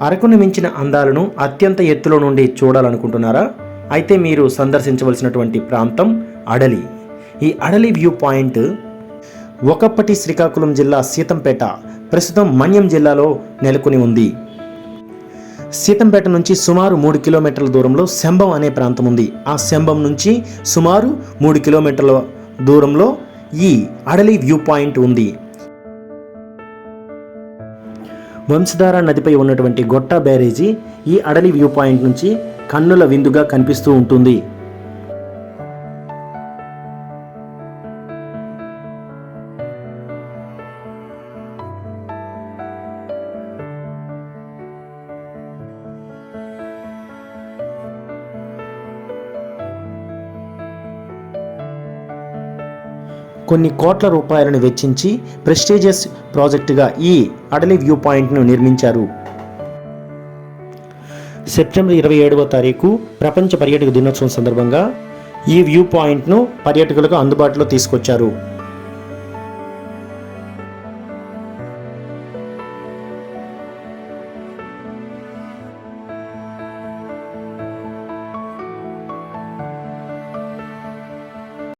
అరకును మించిన అందాలను అత్యంత ఎత్తులో నుండి చూడాలనుకుంటున్నారా? అయితే మీరు సందర్శించవలసినటువంటి ప్రాంతం అడలి. ఈ అడలి వ్యూ పాయింట్ ఒకప్పటి శ్రీకాకుళం జిల్లా సీతంపేట ప్రస్తుతం మన్యం జిల్లాలో నెలకొని ఉంది. సీతంపేట నుంచి సుమారు మూడు కిలోమీటర్ల దూరంలో శంభం అనే ప్రాంతం ఉంది. ఆ శంభం నుంచి సుమారు మూడు కిలోమీటర్ల దూరంలో ఈ అడలి వ్యూ పాయింట్ ఉంది. వంశధార నదిపై ఉన్నటువంటి గొట్ట బ్యారేజీ ఈ అడలి వ్యూ పాయింట్ నుంచి కన్నుల విందుగా కనిపిస్తూ ఉంటుంది. కొన్ని కోట్ల రూపాయలను వెచ్చించి ప్రెస్టీజియస్ ప్రాజెక్టుగా ఈ అడలి వ్యూ పాయింట్ను నిర్మించారు. సెప్టెంబర్ ఇరవై ఏడవ తారీఖు ప్రపంచ పర్యాటక దినోత్సవం సందర్భంగా ఈ వ్యూ పాయింట్ను పర్యాటకులకు అందుబాటులో తీసుకొచ్చారు.